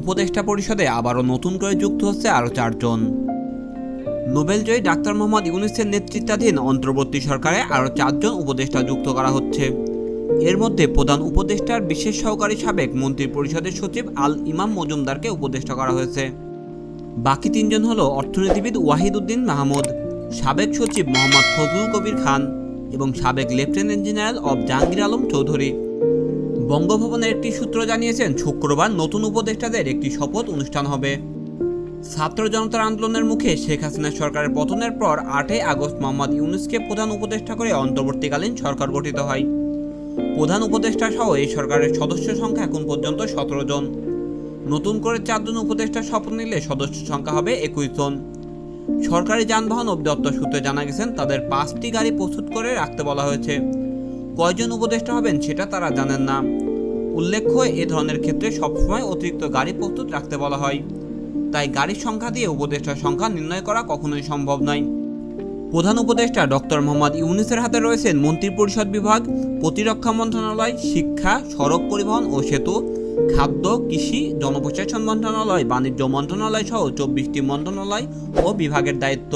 উপদেষ্টা পরিষদে আবারও নতুন করে যুক্ত হচ্ছে আরও চারজন। নোবেলজয়ী ডাক্তার মোহাম্মদ ইউনুসের নেতৃত্বাধীন অন্তর্বর্তী সরকারে আরও চারজন উপদেষ্টা যুক্ত করা হচ্ছে। এর মধ্যে প্রধান উপদেষ্টার বিশেষ সহকারী সাবেক মন্ত্রী পরিষদের সচিব আল ইমাম মজুমদারকে উপদেষ্টা করা হয়েছে। বাকি তিনজন হল অর্থনীতিবিদ ওয়াহিদ উদ্দিন মাহমুদ, সাবেক সচিব মোহাম্মদ ফজলুল কবির খান এবং সাবেক লেফটেন্যান্ট জেনারেল অব জাহাঙ্গীর আলম চৌধুরী। বঙ্গভবনের একটি সূত্র জানিয়েছেন, শুক্রবার নতুন উপদেষ্টাদের একটি শপথ অনুষ্ঠান হবে। ছাত্র জনতার আন্দোলনের মুখে শেখ হাসিনা সরকারের পতনের পর আটই আগস্ট মোহাম্মদ ইউনুসকে প্রধান উপদেষ্টা করে অন্তর্বর্তীকালীন সরকার গঠিত হয়। প্রধান উপদেষ্টা সহ এই সরকারের সদস্য সংখ্যা এখন পর্যন্ত সতেরো জন। নতুন করে চারজন উপদেষ্টা শপথ নিলে সদস্য সংখ্যা হবে একুশ জন। সরকারি যানবাহন অধিদপ্তর সূত্রে জানা গেছেন তাদের পাঁচটি গাড়ি প্রস্তুত করে রাখতে বলা হয়েছে। কয়জন উপদেষ্টা হবেন সেটা তারা জানেন না। উল্লেখ্য, এ ধরনের ক্ষেত্রে সবসময় অতিরিক্ত গাড়ি প্রস্তুত রাখতে বলা হয়। তাই গাড়ির সংখ্যা দিয়ে উপদেষ্টার সংখ্যা নির্ণয় করা কখনোই সম্ভব নয়। প্রধান উপদেষ্টা ডক্টর মোহাম্মদ ইউনুসের হাতে রয়েছেন মন্ত্রিপরিষদ বিভাগ, প্রতিরক্ষা মন্ত্রণালয়, শিক্ষা, সড়ক পরিবহন ও সেতু, খাদ্য, কৃষি, জনপ্রশাসন মন্ত্রণালয়, বাণিজ্য মন্ত্রণালয় সহ চব্বিশটি মন্ত্রণালয় ও বিভাগের দায়িত্ব।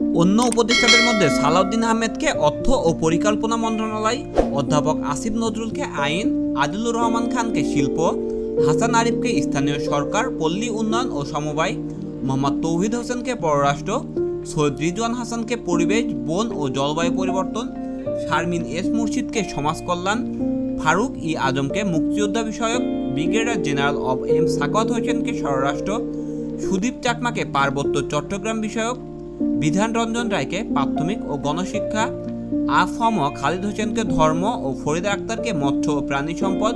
অন্য উপদেষ্টাদের মধ্যে সালাউদ্দিন আহমেদকে অর্থ ও পরিকল্পনা মন্ত্রণালয়, অধ্যাপক আসিফ নজরুলকে আইন, আদিলুর রহমান খানকে শিল্প, হাসান আরিফকে স্থানীয় সরকার, পল্লী উন্নয়ন ও সমবায়, মোহাম্মদ তৌহিদ হোসেনকে পররাষ্ট্র, সৈয়দ রিজওয়ান হাসানকে পরিবেশ, বন ও জলবায়ু পরিবর্তন, শারমিন এস মুর্শিদকে সমাজ কল্যাণ ফারুক ই আজমকে মুক্তিযোদ্ধা বিষয়ক, ব্রিগেডিয়ার জেনারেল অব এম সাকত হোসেনকে স্বরাষ্ট্র, সুদীপ চাকমাকে পার্বত্য চট্টগ্রাম বিষয়ক বিধান রঞ্জন রায়কে প্রাথমিক ও গণশিক্ষা আফম খালিদ হোসেনকে ধর্ম ও ফরিদা আক্তারকে মৎস্য ও প্রাণী সম্পদ,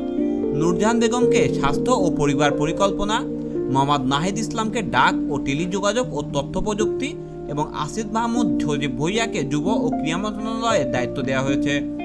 নুরজাহান বেগমকে স্বাস্থ্য ও পরিবার পরিকল্পনা, মোহাম্মদ নাহিদ ইসলামকে ডাক ও টেলিযোগাযোগ ও তথ্য প্রযুক্তি এবং আসিদ মাহমুদ সজীব ভুইয়াকে যুব ও ক্রিয়া মন্ত্রণালয়ের দায়িত্ব দেওয়া হয়েছে।